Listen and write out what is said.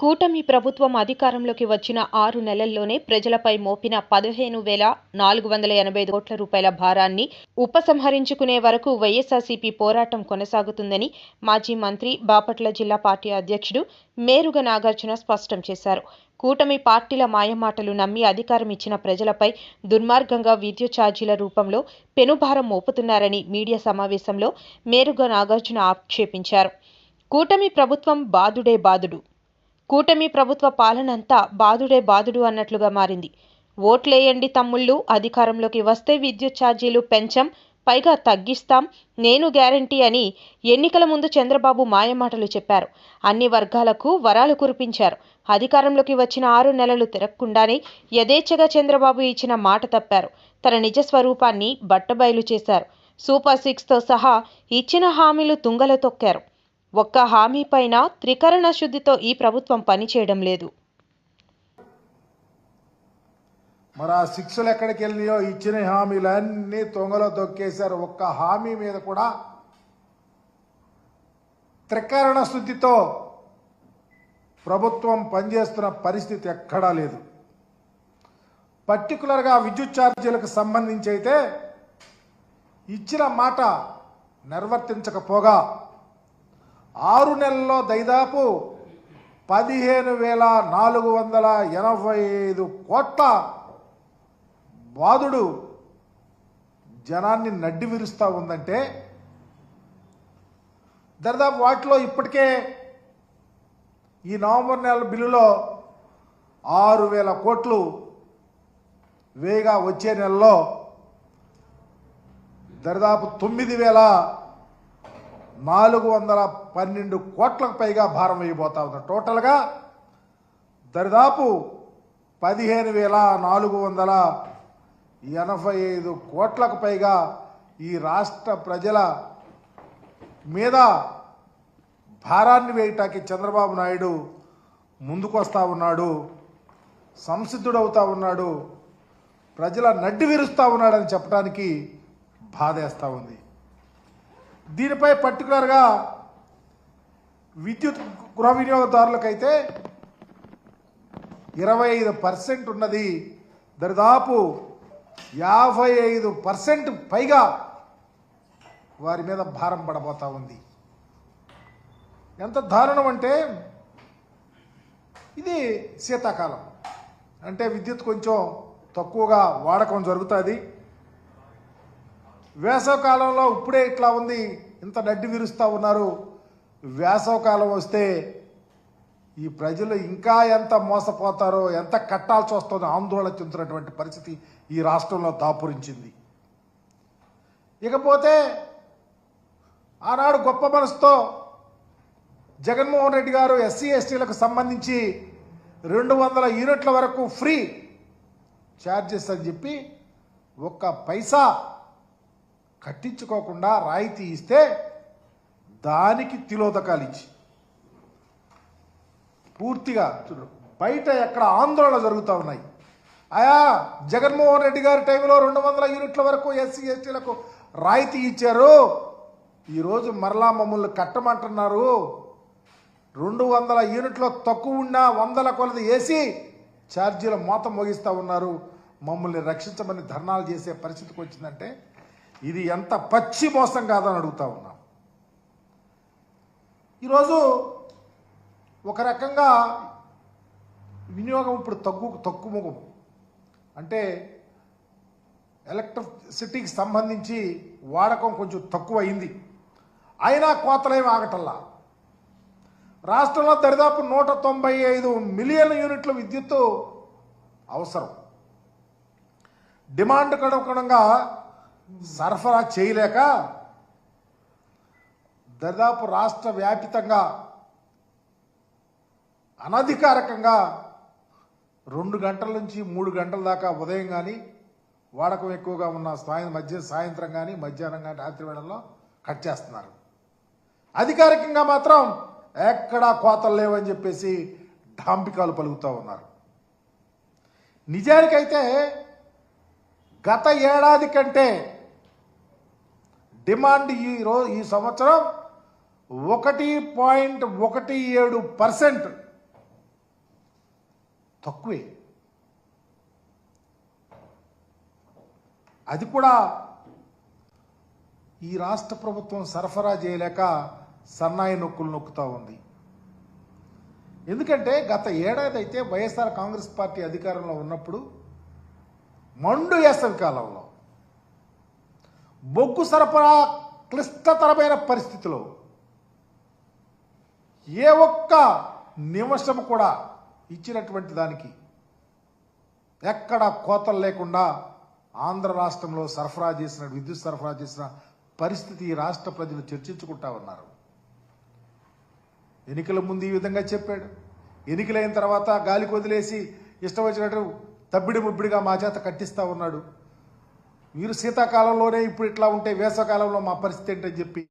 కూటమి ప్రభుత్వం అధికారంలోకి వచ్చిన ఆరు నెలల్లోనే ప్రజలపై మోపిన పదిహేను వేల నాలుగు వందల ఎనభై ఐదు కోట్ల రూపాయల భారాన్ని ఉపసంహరించుకునే వరకు వైఎస్ఆర్సీపీ పోరాటం కొనసాగుతుందని మాజీ మంత్రి బాపట్ల జిల్లా పార్టీ అధ్యక్షుడు మేరుగ నాగార్జున స్పష్టం చేశారు. కూటమి పార్టీల మాయమాటలు నమ్మి అధికారం ఇచ్చిన ప్రజలపై దుర్మార్గంగా విద్యుత్ ఛార్జీల రూపంలో పెనుభారం మోపుతున్నారని మీడియా సమావేశంలో మేరుగ నాగార్జున ఆక్షేపించారు. కూటమి ప్రభుత్వం బాదుడే బాదుడు. కూటమి ప్రభుత్వ పాలనంతా బాదుడే బాదుడు అన్నట్లుగా మారింది. ఓట్లేయండి తమ్ముళ్ళు అధికారంలోకి వస్తే విద్యుత్ ఛార్జీలు పెంచం పైగా తగ్గిస్తాం నేను గ్యారంటీ అని ఎన్నికల ముందు చంద్రబాబు మాయమాటలు చెప్పారు. అన్ని వర్గాలకు వరాలు కురిపించారు. అధికారంలోకి వచ్చిన ఆరు నెలలు తిరగకుండానే యథేచ్ఛగా చంద్రబాబు ఇచ్చిన మాట తప్పారు. తన నిజ స్వరూపాన్ని బట్టబయలు చేశారు. సూపర్ సిక్స్తో సహా ఇచ్చిన హామీలు తుంగలో తొక్కారు. ఒక్క హామీ పైన త్రికరణ శుద్ధితో ఈ ప్రభుత్వం పనిచేయడం లేదు. మరి ఆ శిక్షలు ఎక్కడికి వెళ్ళినాయో ఇచ్చిన హామీలన్నీ తొంగలో దొక్కేశారు ఒక్క హామీ మీద కూడా త్రికరణ శుద్ధితో ప్రభుత్వం పనిచేస్తున్న పరిస్థితి ఎక్కడా లేదు. పర్టికులర్గా విద్యుత్ ఛార్జీలకు సంబంధించి అయితే ఇచ్చిన మాట నిర్వర్తించకపోగా ఆరు నెలల్లో దాదాపు పదిహేను వేల నాలుగు వందల ఎనభై ఐదు కోట్ల బాధుడు జనాన్ని నడ్డి విరుస్తూ ఉందంటే దాదాపు వాటిలో ఇప్పటికే ఈ నవంబర్ నెల బిల్లులో ఆరు వేల కోట్లు వేగా వచ్చే నెలలో దాదాపు తొమ్మిది వేల నాలుగు వందల పన్నెండు కోట్లకు పైగా భారం వేయబోతా ఉంది. టోటల్గా దరిదాపు పదిహేను వేల నాలుగు వందల ఎనభై ఐదు కోట్లకు పైగా ఈ రాష్ట్ర ప్రజల మీద భారాన్ని వేయటానికి చంద్రబాబు నాయుడు ముందుకు వస్తూ ఉన్నాడు సంసిద్ధుడవుతా ఉన్నాడు ప్రజల నడ్డి విరుస్తూ ఉన్నాడని చెప్పడానికి బాధేస్తూ ఉంది. దీనిపై పర్టికులర్గా విద్యుత్ గృహ వినియోగదారులకైతే ఇరవై ఐదు పర్సెంట్ ఉన్నది. దరిదాపు యాభై ఐదు పర్సెంట్ పైగా వారి మీద భారం పడబోతా ఉంది. ఎంత దారుణం అంటే ఇది శీతాకాలం. అంటే విద్యుత్ కొంచెం తక్కువగా వాడకం జరుగుతుంది. వేసవకాలంలో ఇప్పుడే ఇట్లా ఉంది. ఇంత నడ్డి విరుస్తూ ఉన్నారు. వేసవకాలం వస్తే ఈ ప్రజలు ఇంకా ఎంత మోసపోతారో ఎంత కట్టాల్సి వస్తుందో ఆందోళన చెందుతున్నటువంటి పరిస్థితి ఈ రాష్ట్రంలో దాపురించింది. ఇకపోతే ఆనాడు గొప్ప మనసుతో జగన్మోహన్ రెడ్డి గారు ఎస్సీ ఎస్టీలకు సంబంధించి రెండు వందల యూనిట్ల వరకు ఫ్రీ ఛార్జెస్ అని చెప్పి ఒక్క పైసా కట్టించుకోకుండా రాయితీ ఇస్తే దానికి తిలోదకాలు ఇచ్చి పూర్తిగా బయట ఎక్కడ ఆందోళన జరుగుతూ ఉన్నాయి. ఆయా జగన్మోహన్ రెడ్డి గారి టైంలో రెండు వందల యూనిట్ల వరకు ఎస్సీ ఎస్టీలకు రాయితీ ఇచ్చారు. ఈరోజు మరలా మమ్మల్ని కట్టమంటున్నారు. రెండు వందల యూనిట్లో తక్కువ ఉన్నా వందల కొలది వేసి ఛార్జీల మోత మోగిస్తూ ఉన్నారు. మమ్మల్ని రక్షించమని ధర్నాలు చేసే పరిస్థితికి వచ్చిందంటే ఇది ఎంత పచ్చి మోసం కాదని అడుగుతా ఉన్నాం. ఈరోజు ఒక రకంగా వినియోగం ఇప్పుడు తగ్గు తక్కువ అంటే ఎలక్ట్రిసిటీకి సంబంధించి వాడకం కొంచెం తక్కువ అయింది అయినా కోతలేం ఆగటల్లా రాష్ట్రంలో దరిదాపు నూట తొంభై ఐదు మిలియన్ యూనిట్ల విద్యుత్తు అవసరం. డిమాండ్ కనుగుణంగా సరఫరా చేయలేక దాదాపు రాష్ట్ర వ్యాపితంగా అనధికారికంగా రెండు గంటల నుంచి మూడు గంటల దాకా ఉదయం కానీ వాడకం ఎక్కువగా ఉన్న సాయం మధ్య సాయంత్రం కానీ మధ్యాహ్నం కానీ రాత్రి వేళల్లో కట్ చేస్తున్నారు. అధికారికంగా మాత్రం ఎక్కడా కోతలు లేవని చెప్పేసి ఢాంపికాలు పలుకుతూ ఉన్నారు. నిజానికైతే గత ఏడాది కంటే డిమాండ్ ఈ రోజు ఈ సంవత్సరం ఒకటి పాయింట్ ఒకటి ఏడు పర్సెంట్ తక్కువే. అది కూడా ఈ రాష్ట్ర ప్రభుత్వం సరఫరా చేయలేక సన్నాయి నొక్కులు నొక్కుతూ ఉంది. ఎందుకంటే గత ఏడాది అయితే వైఎస్ఆర్ కాంగ్రెస్ పార్టీ అధికారంలో ఉన్నప్పుడు మండు వేసవి కాలంలో. బొగ్గు సరఫరా క్లిష్టతరమైన పరిస్థితిలో ఏ ఒక్క నిమిషం కూడా ఇచ్చినటువంటి దానికి ఎక్కడ కోతలు లేకుండా ఆంధ్ర రాష్ట్రంలో సరఫరా చేసిన విద్యుత్ సరఫరా చేసిన పరిస్థితి ఈ రాష్ట్ర ప్రజలు చర్చించుకుంటా ఉన్నారు. ఎన్నికల ముందు ఈ విధంగా చెప్పాడు. ఎన్నికలైన తర్వాత గాలికి వదిలేసి ఇష్టం వచ్చినట్టు తబ్బిడి ముబ్బిడిగా మా చేత కట్టిస్తా ఉన్నాడు. మీరు శీతాకాలంలోనే ఇప్పుడు ఇట్లా ఉంటే వేసవకాలంలో మా పరిస్థితి ఏంటని చెప్పి